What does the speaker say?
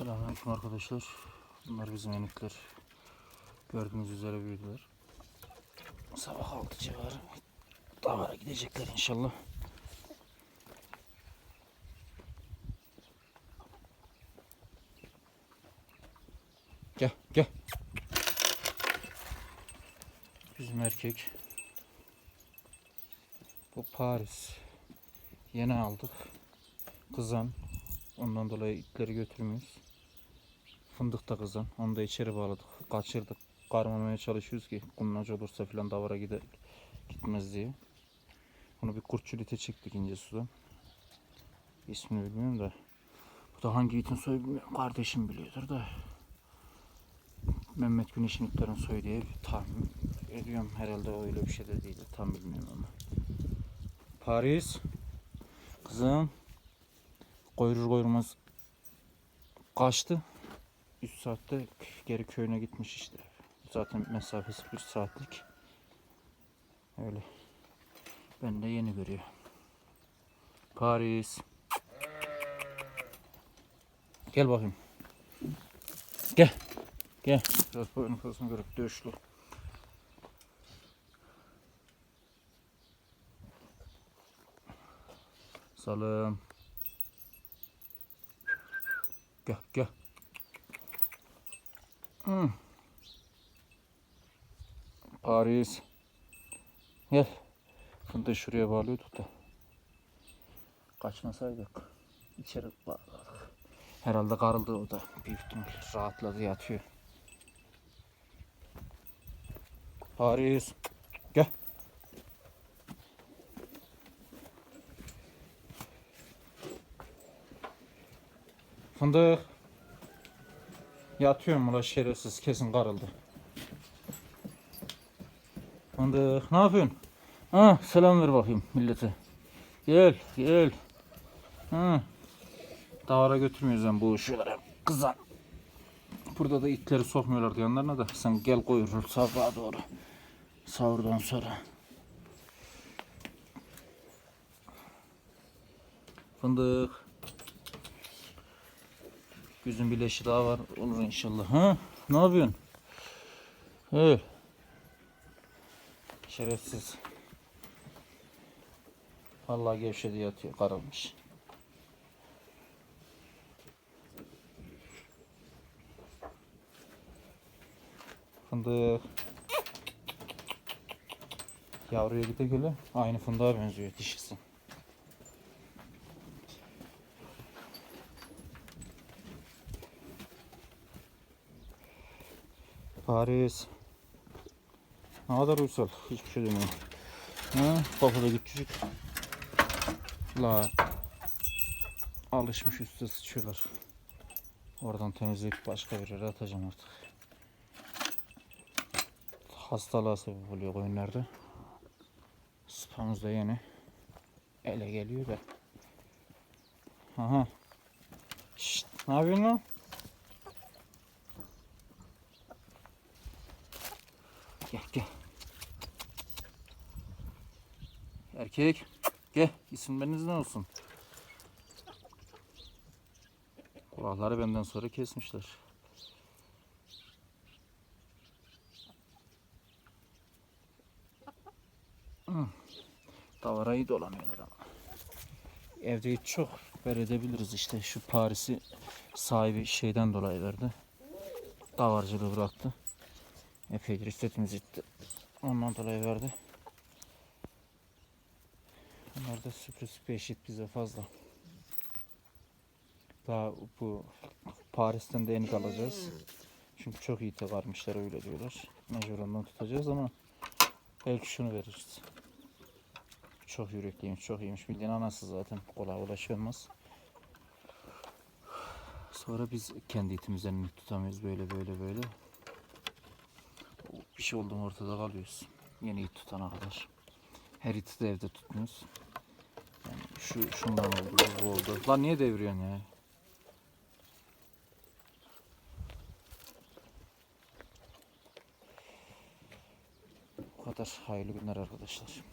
Selamünaleyküm arkadaşlar. Bunlar bizim enikler. Gördüğünüz üzere büyüdüler. Sabah 6 civarı davara gidecekler inşallah. Gel gel. Bizim erkek. Bu Paris. Yeni aldık. Kızan. Ondan dolayı itleri götürmüyoruz. Fındık da kızan. Onu da içeri bağladık. Kaçırdık. Karmamaya çalışıyoruz ki kumlaç olursa filan davara gider, gitmez diye. Onu bir kurtçulite çektik ince sudan. İsmini bilmiyorum da. Bu da hangi itin soyu bilmiyorum. Kardeşim biliyordur da. Mehmet Güneş'in itlerin soyu diye tahmin ediyorum. Herhalde öyle bir şey de değil. Tam bilmiyorum ama. Paris. Kızım. Koyurur koyurmaz kaçtı. 3 saatte geri köyüne gitmiş işte. Zaten mesafesi 1 saatlik. Öyle. Ben de yeni görüyor. Paris. Gel bakayım. Gel. Gel. Biraz boyun kızını görüp dövüşlü. Salım. Gel gel. Hmm. Paris. Gel. Fındığı şuraya bağlıyorduk da. Kaçmasaydık. içeri bağladık. Herhalde karıldı o da. Büyük ihtimal rahatladı yatıyor. Paris. Gel. Fındık. Yatıyorum ula şerefsiz kesin karıldı. Fındık ne yapıyorsun? Ha selam ver bakayım millete. Gel gel. Ha. Davara götürmüyoruz ben bu ışıkları. Kızan. Burada da itleri sokmuyorlardı yanlarına da. Sen gel koyurur sabaha doğru. Sahurdan sonra. Fındık. Gözün bir leşi daha var. Olur inşallah. Ha? Ne yapıyorsun? Evet. Şerefsiz. Vallahi gevşedi yatıyor. Karılmış. Fındık. Yavruya gide göre aynı fındığa benziyor dişisi. Paris. Ne kadar uysal. Hiçbir şey demiyor. Ha, kafada küçücük. La. Alışmış üstte sıçıyorlar. Oradan temizleyip başka bir yere atacağım artık. Hastalığa sebep oluyor koyunlarda. Spamız da yeni. Ele geliyor da. Aha. Şşt, ne yapıyorsun lan? Gel gel. Erkek. Gel. İsimleriniz ne olsun? Kulakları benden sonra kesmişler. Davara iyi dolanıyorlar ama. Evde çok verebiliriz işte. Şu Paris'i sahibi şeyden dolayı verdi. Davarcılığı bıraktı. Epeydir istetimiz gitti. Ondan dolayı verdi. Bunlar da sürpriz bir eşit bize fazla. Daha bu Paris'ten de enik alacağız. Çünkü çok iyi varmışlar öyle diyorlar. Mecbur ondan tutacağız ama belki şunu veririz. Çok yürekliymiş, çok iyiymiş. Bildiğin anası zaten kolay ulaşılmaz. Sonra biz kendi itimizden tutamıyoruz böyle böyle böyle bir şey oldu ortada kalıyoruz. Yeni it tutana kadar. Her iti de evde tutmuyoruz. Yani şu şundan oldu, bu oldu. Lan niye deviriyorsun ya? Bu kadar hayırlı günler arkadaşlar.